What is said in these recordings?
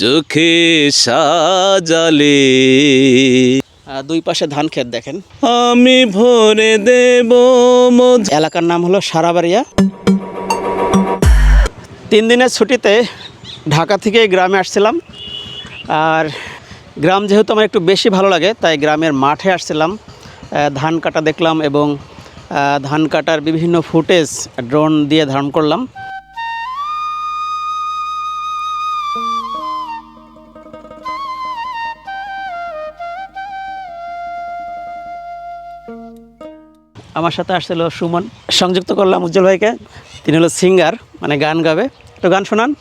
চোখে সাজালে। দুই পাশে ধান ক্ষেত দেখেন। আমি ভরে দেব এলাকার নাম হলো সারাবাড়িয়া। তিন দিনের ছুটিতে ঢাকা থেকে গ্রামে আসছিলাম। আর গ্রাম যেহেতু আমার একটু বেশি ভালো লাগে তাই গ্রামের মাঠে আসছিলাম। ধান কাটা দেখলাম এবং ধান কাটার বিভিন্ন ফুটেজ ড্রোন দিয়ে ধারণ করলাম। আমার সাথে আসছিল সুমন। সংযুক্ত করলাম উজ্জ্বল ভাইকে। তিনি হলো সিঙ্গার মানে গান গাবে। একটু গান শোনান।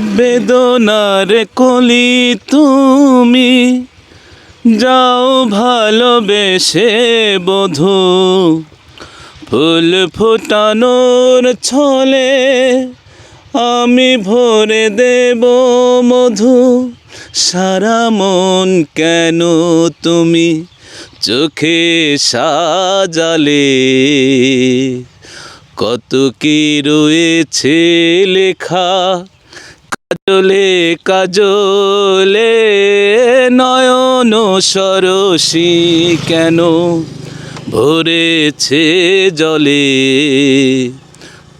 বেদনার কলি তুমি যাও ভালোবেসে বধু। ফুল ফোটানোর ছলে আমি ভরে দেব মধু। সারা মন কেন তুমি চোখে সাজালে? কত কি রয়েছে লেখা কাজলে কাজলে? নয়ন সরসী কেন ভরেছে জলে?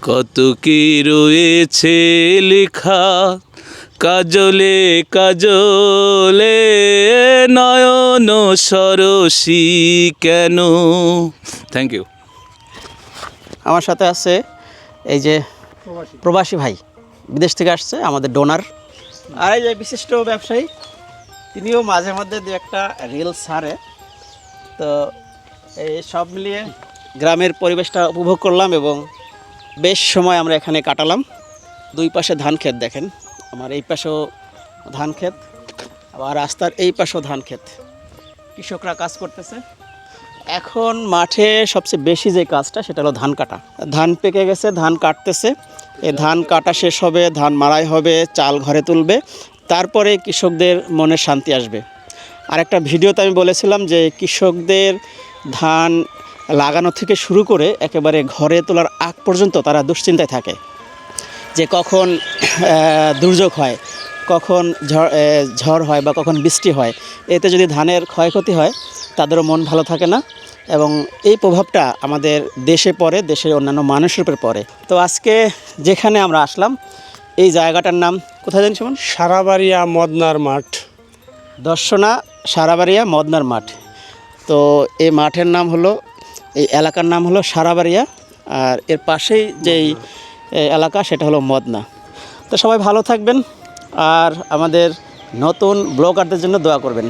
কত কি রয়েছে লেখা কাজলে কাজলে নয়ন সরসী কেন? থ্যাংক ইউ আমার সাথে আছে এই যে প্রবাসী। ভাই বিদেশ থেকে আসছে আমাদের ডোনার আর এই যে বিশিষ্ট ব্যবসায়ী তিনিও মাঝে মধ্যে দু একটা রিল ছাড়ে। তো এই সব মিলিয়ে গ্রামের পরিবেশটা উপভোগ করলাম এবং বেশ সময় আমরা এখানে কাটালাম। দুই পাশে ধান ক্ষেত দেখেন। আমার এই পাশেও ধান ক্ষেত, আবার রাস্তার এই পাশেও ধান ক্ষেত। কৃষকরা কাজ করতেছে। এখন মাঠে সবচেয়ে বেশি যে কাজটা, সেটা হলো ধান কাটা। ধান পেকে গেছে, ধান কাটতেছে। এ ধান কাটা শেষ হবে, ধান মাড়াই হবে, চাল ঘরে তুলবে। তারপরে কৃষকদের মনে শান্তি আসবে। আর একটা ভিডিওতে আমি বলেছিলাম যে কৃষকদের ধান লাগানো থেকে শুরু করে একেবারে ঘরে তোলার আগ পর্যন্ত তারা দুশ্চিন্তায় থাকে। যে কখন দুর্যোগ হয় কখন ঝড় ঝড় হয় বা কখন বৃষ্টি হয় এতে যদি ধানের ক্ষয়ক্ষতি হয় তাদেরও মন ভালো থাকে না এবং এই প্রভাবটা আমাদের দেশে পড়ে দেশের অন্যান্য মানুষের উপর পড়ে। তো আজকে যেখানে আমরা আসলাম এই জায়গাটার নাম কোথায় জানি সুমন? সারাবাড়িয়া মদনার মাঠ। দর্শনা সারাবাড়িয়া মদনার মাঠ। তো এই মাঠের নাম হলো এই এলাকার নাম হলো সারাবাড়িয়া আর এর পাশেই যেই এলাকা সেটা হলো মদনা। তো সবাই ভালো থাকবেন আর আমাদের নতুন ব্লগারদের জন্য দোয়া করবেন।